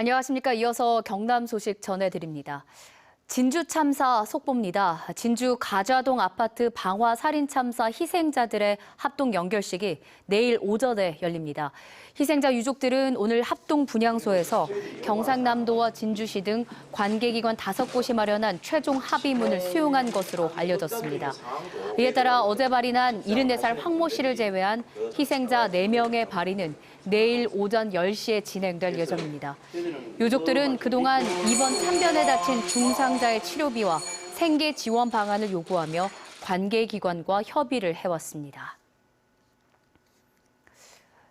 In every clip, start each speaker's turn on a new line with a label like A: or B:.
A: 안녕하십니까. 이어서 경남 소식 전해드립니다. 진주 참사 속보입니다. 진주 가좌동 아파트 방화 살인 참사 희생자들의 합동 연결식이 내일 오전에 열립니다. 희생자 유족들은 오늘 합동 분향소에서 경상남도와 진주시 등 관계기관 다섯 곳이 마련한 최종 합의문을 수용한 것으로 알려졌습니다. 이에 따라 어제 발인한 74살 황모 씨를 제외한 희생자 4명의 발인은 내일 오전 10시에 진행될 예정입니다. 유족들은 그동안 이번 참변에 다친 중상자의 치료비와 생계 지원 방안을 요구하며 관계기관과 협의를 해왔습니다.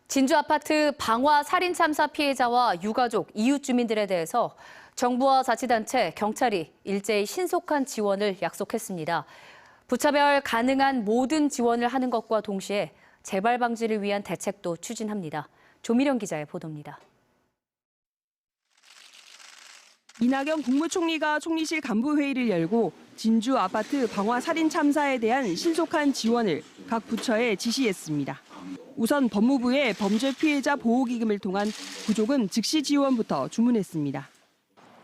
A: 진주 아파트 방화 살인 참사 피해자와 유가족, 이웃 주민들에 대해서 정부와 자치단체, 경찰이 일제히 신속한 지원을 약속했습니다. 부차별 가능한 모든 지원을 하는 것과 동시에 재발 방지를 위한 대책도 추진합니다. 조미령 기자의 보도입니다.
B: 이낙연 국무총리가 총리실 간부회의를 열고 진주 아파트 방화 살인 참사에 대한 신속한 지원을 각 부처에 지시했습니다. 우선 법무부에 범죄 피해자 보호기금을 통한 구족은 즉시 지원부터 주문했습니다.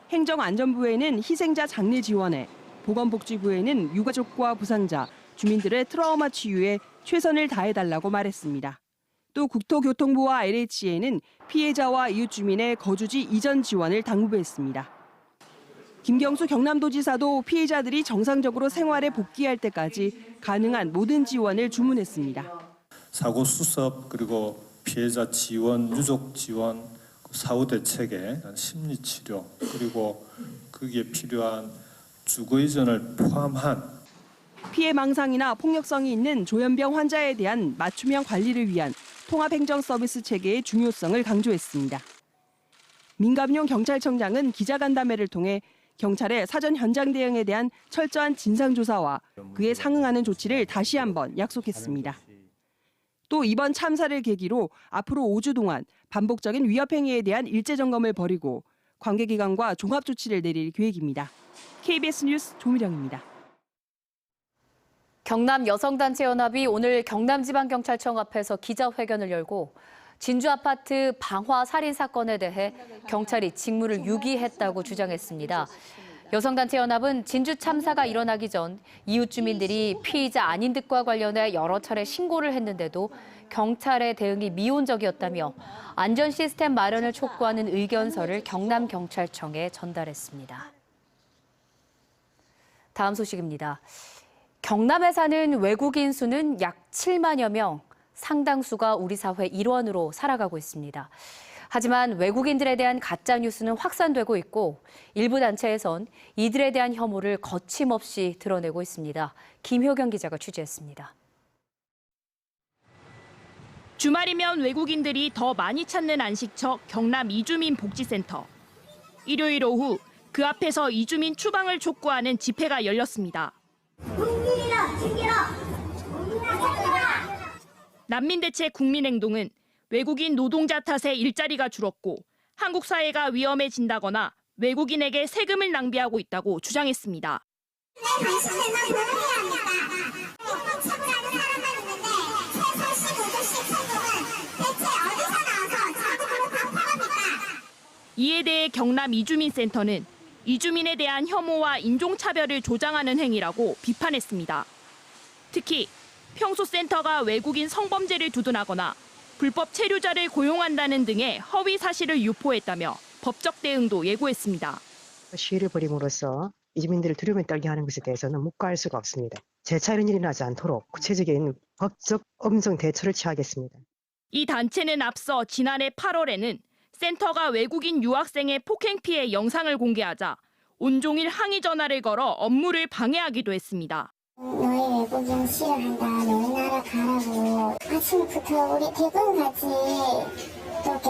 B: 행정안전부에는 희생자 장례 지원에, 보건복지부에는 유가족과 부상자, 주민들의 트라우마 치유에 최선을 다해달라고 말했습니다. 또 국토교통부와 LH에는 피해자와 이웃 주민의 거주지 이전 지원을 당부했습니다. 김경수 경남도지사도 피해자들이 정상적으로 생활에 복귀할 때까지 가능한 모든 지원을 주문했습니다.
C: 사고 수습 그리고 피해자 지원, 유족 지원, 그 사후 대책에 심리 치료 그리고 거기에 필요한 주거 이전을 포함한
B: 피해 망상이나 폭력성이 있는 조현병 환자에 대한 맞춤형 관리를 위한 통합행정 서비스 체계의 중요성을 강조했습니다. 민감용 경찰청장은 기자간담회를 통해 경찰의 사전 현장 대응에 대한 철저한 진상조사와 그에 상응하는 조치를 다시 한번 약속했습니다. 또 이번 참사를 계기로 앞으로 5주 동안 반복적인 위협 행위에 대한 일제 점검을 벌이고 관계기관과 종합 조치를 내릴 계획입니다. KBS 뉴스 조미령입니다.
A: 경남 여성단체연합이 오늘 경남지방경찰청 앞에서 기자회견을 열고 진주 아파트 방화 살인 사건에 대해 경찰이 직무를 유기했다고 주장했습니다. 여성단체연합은 진주 참사가 일어나기 전 이웃 주민들이 피의자 아닌 듯과 관련해 여러 차례 신고를 했는데도 경찰의 대응이 미온적이었다며 안전 시스템 마련을 촉구하는 의견서를 경남경찰청에 전달했습니다. 다음 소식입니다. 경남에 사는 외국인 수는 약 7만여 명, 상당수가 우리 사회 일원으로 살아가고 있습니다. 하지만 외국인들에 대한 가짜 뉴스는 확산되고 있고 일부 단체에선 이들에 대한 혐오를 거침없이 드러내고 있습니다. 김효경 기자가 취재했습니다.
D: 주말이면 외국인들이 더 많이 찾는 안식처 경남 이주민 복지센터. 일요일 오후 그 앞에서 이주민 추방을 촉구하는 집회가 열렸습니다.
E: 국민이라! 국민이라!
D: 난민대체 국민행동은 외국인 노동자 탓에 일자리가 줄었고 한국 사회가 위험해진다거나 외국인에게 세금을 낭비하고 있다고 주장했습니다.
E: 내 당신들만 보호해야 합니다. 입법 처분하는 사람만 있는데 최소 15조씩 세금은 대체 어디서 나와서 자국으로 밥하겁니까?
D: 이에 대해 경남 이주민센터는 이주민에 대한 혐오와 인종차별을 조장하는 행위라고 비판했습니다. 특히 평소 센터가 외국인 성범죄를 두둔하거나 불법 체류자를 고용한다는 등의 허위 사실을 유포했다며 법적 대응도 예고했습니다.
F: 시위를 벌임으로써 이주민들을 두려움에 떨게 하는 것에 대해서는 묵과할 수가 없습니다. 재차 이런 일이 나지 않도록 구체적인 법적 엄정 대처를 취하겠습니다.
D: 이 단체는 앞서 지난해 8월에는 센터가 외국인 유학생의 폭행 피해 영상을 공개하자 온종일 항의 전화를 걸어 업무를 방해하기도 했습니다.
E: 너희 외국인 싫어한다. 너희 나라 가라고. 아침부터 우리 대구까지 또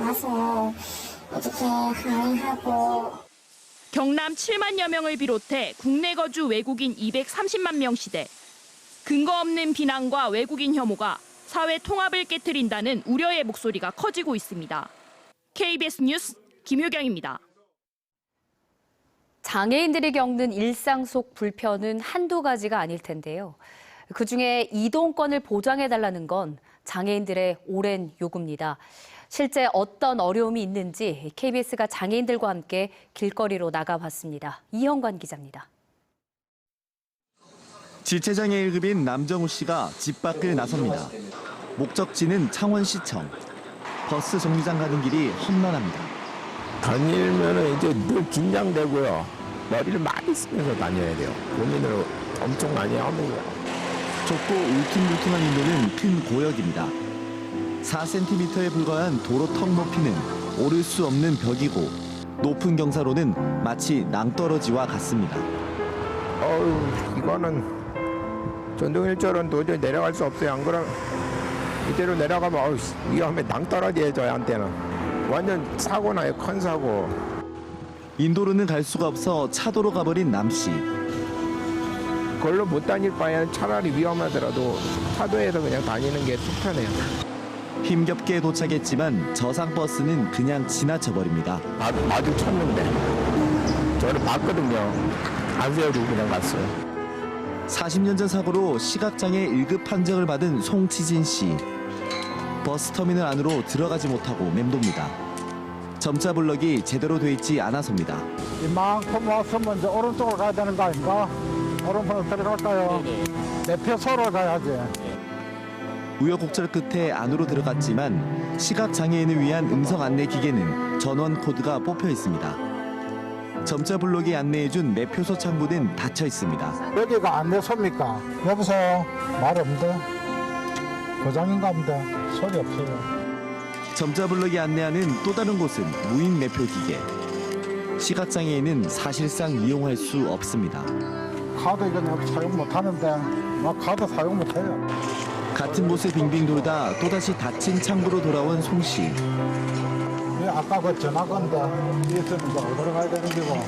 E: 와서 이렇게 항의하고
D: 경남 7만여 명을 비롯해 국내 거주 외국인 230만 명 시대. 근거 없는 비난과 외국인 혐오가 사회 통합을 깨뜨린다는 우려의 목소리가 커지고 있습니다. KBS 뉴스 김효경입니다.
A: 장애인들이 겪는 일상 속 불편은 한두 가지가 아닐 텐데요. 그중에 이동권을 보장해 달라는 건 장애인들의 오랜 요구입니다. 실제 어떤 어려움이 있는지 KBS가 장애인들과 함께 길거리로 나가봤습니다. 이현관 기자입니다.
G: 지체장애 1급인 남정우 씨가 집 밖을 나섭니다. 목적지는 창원시청. 버스 정류장 가는 길이 험난합니다.
H: 다니면은 이제 늘 긴장되고요. 머리를 많이 쓰면서 다녀야 돼요. 고민을 엄청 많이 하고.
G: 좁고 울퉁불퉁한 인도는 큰 고역입니다. 4cm에 불과한 도로 턱 높이는 오를 수 없는 벽이고 높은 경사로는 마치 낭떠러지와 같습니다.
H: 어우, 이거는 전동일절은 도저히 내려갈 수 없어요. 안 그러면 이대로 내려가면 어우, 위험해. 낭떠러지에 저한테는. 완전 사고 나요. 큰 사고.
G: 인도로는 갈 수가 없어 차도로 가버린 남 씨.
H: 그걸로 못 다닐 바에는 차라리 위험하더라도 차도에서 그냥 다니는 게속 편해요.
G: 힘겹게 도착했지만 저상 버스는 그냥 지나쳐 버립니다.
H: 마, 마주쳤는데 저를 봤거든요. 안 세워주고 그냥 갔어요.
G: 40년 전 사고로 시각장애 1급 판정을 받은 송치진 씨. 버스터미널 안으로 들어가지 못하고 맴돕니다. 점자 블럭이 제대로 돼 있지 않아서입니다.
I: 이만큼 왔으면 이제 오른쪽으로 가야 되는 거 아닌가? 오른쪽으로 들어갈까요? 내 표소로 가야지.
G: 우여곡절 끝에 안으로 들어갔지만 시각장애인을 위한 음성 안내 기계는 전원 코드가 뽑혀 있습니다. 점자 블록이 안내해준 매표소 창구는 닫혀 있습니다.
I: 여기가 안내소입니까? 여보세요? 말 없는데? 고장인가 본데? 소리 없어요.
G: 점자 블록이 안내하는 또 다른 곳은 무인 매표 기계. 시각장애인은 사실상 이용할 수 없습니다.
I: 카드 이거 내가 사용 못 하는데, 나 카드 사용 못 해요.
G: 같은 곳을 빙빙 돌다 또다시 닫힌 창구로 돌아온 송 씨.
I: 왜 아까 그 전화 건데, 이것은 이제 어디로 가야 되는 거고,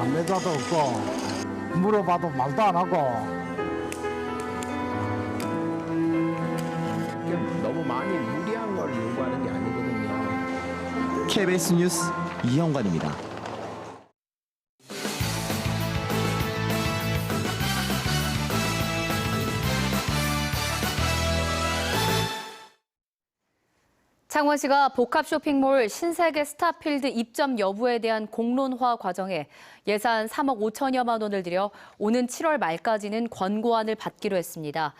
I: 안내자도 없고, 물어봐도 말도 안 하고,
H: 너무 많이 무리한 걸 요구하는 게 아니거든요.
G: KBS 뉴스 이형관입니다.
A: 창원시가 복합 쇼핑몰 신세계 스타필드 입점 여부에 대한 공론화 과정에 예산 3억 5천여만 원을 들여 오는 7월 말까지는 권고안을 받기로 했습니다.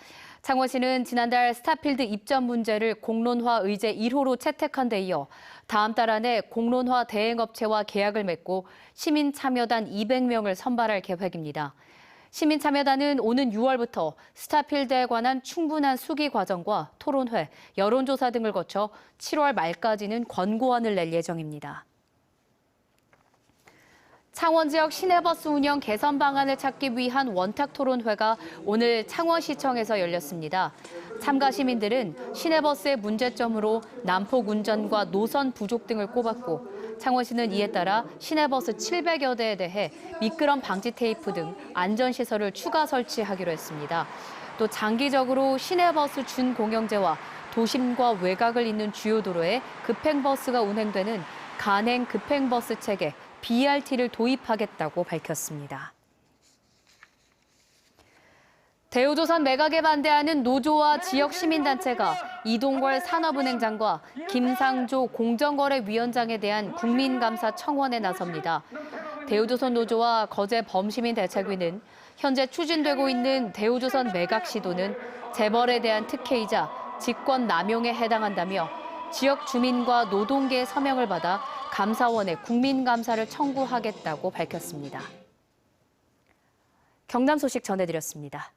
A: 창원시는 지난달 스타필드 입점 문제를 공론화 의제 1호로 채택한 데 이어 다음 달 안에 공론화 대행업체와 계약을 맺고 시민 참여단 200명을 선발할 계획입니다. 시민 참여단은 오는 6월부터 스타필드에 관한 충분한 수기 과정과 토론회, 여론조사 등을 거쳐 7월 말까지는 권고안을 낼 예정입니다. 창원 지역 시내버스 운영 개선 방안을 찾기 위한 원탁 토론회가 오늘 창원시청에서 열렸습니다. 참가 시민들은 시내버스의 문제점으로 난폭 운전과 노선 부족 등을 꼽았고 창원시는 이에 따라 시내버스 700여 대에 대해 미끄럼 방지 테이프 등 안전시설을 추가 설치하기로 했습니다. 또 장기적으로 시내버스 준공영제와 도심과 외곽을 잇는 주요 도로에 급행버스가 운행되는 간행 급행버스 체계 BRT를 도입하겠다고 밝혔습니다. 대우조선 매각에 반대하는 노조와 지역 시민단체가 이동걸 산업은행장과 김상조 공정거래위원장에 대한 국민감사 청원에 나섭니다. 대우조선 노조와 거제 범시민 대책위는 현재 추진되고 있는 대우조선 매각 시도는 재벌에 대한 특혜이자 직권 남용에 해당한다며 지역 주민과 노동계의 서명을 받아 감사원에 국민감사를 청구하겠다고 밝혔습니다. 경남 소식 전해드렸습니다.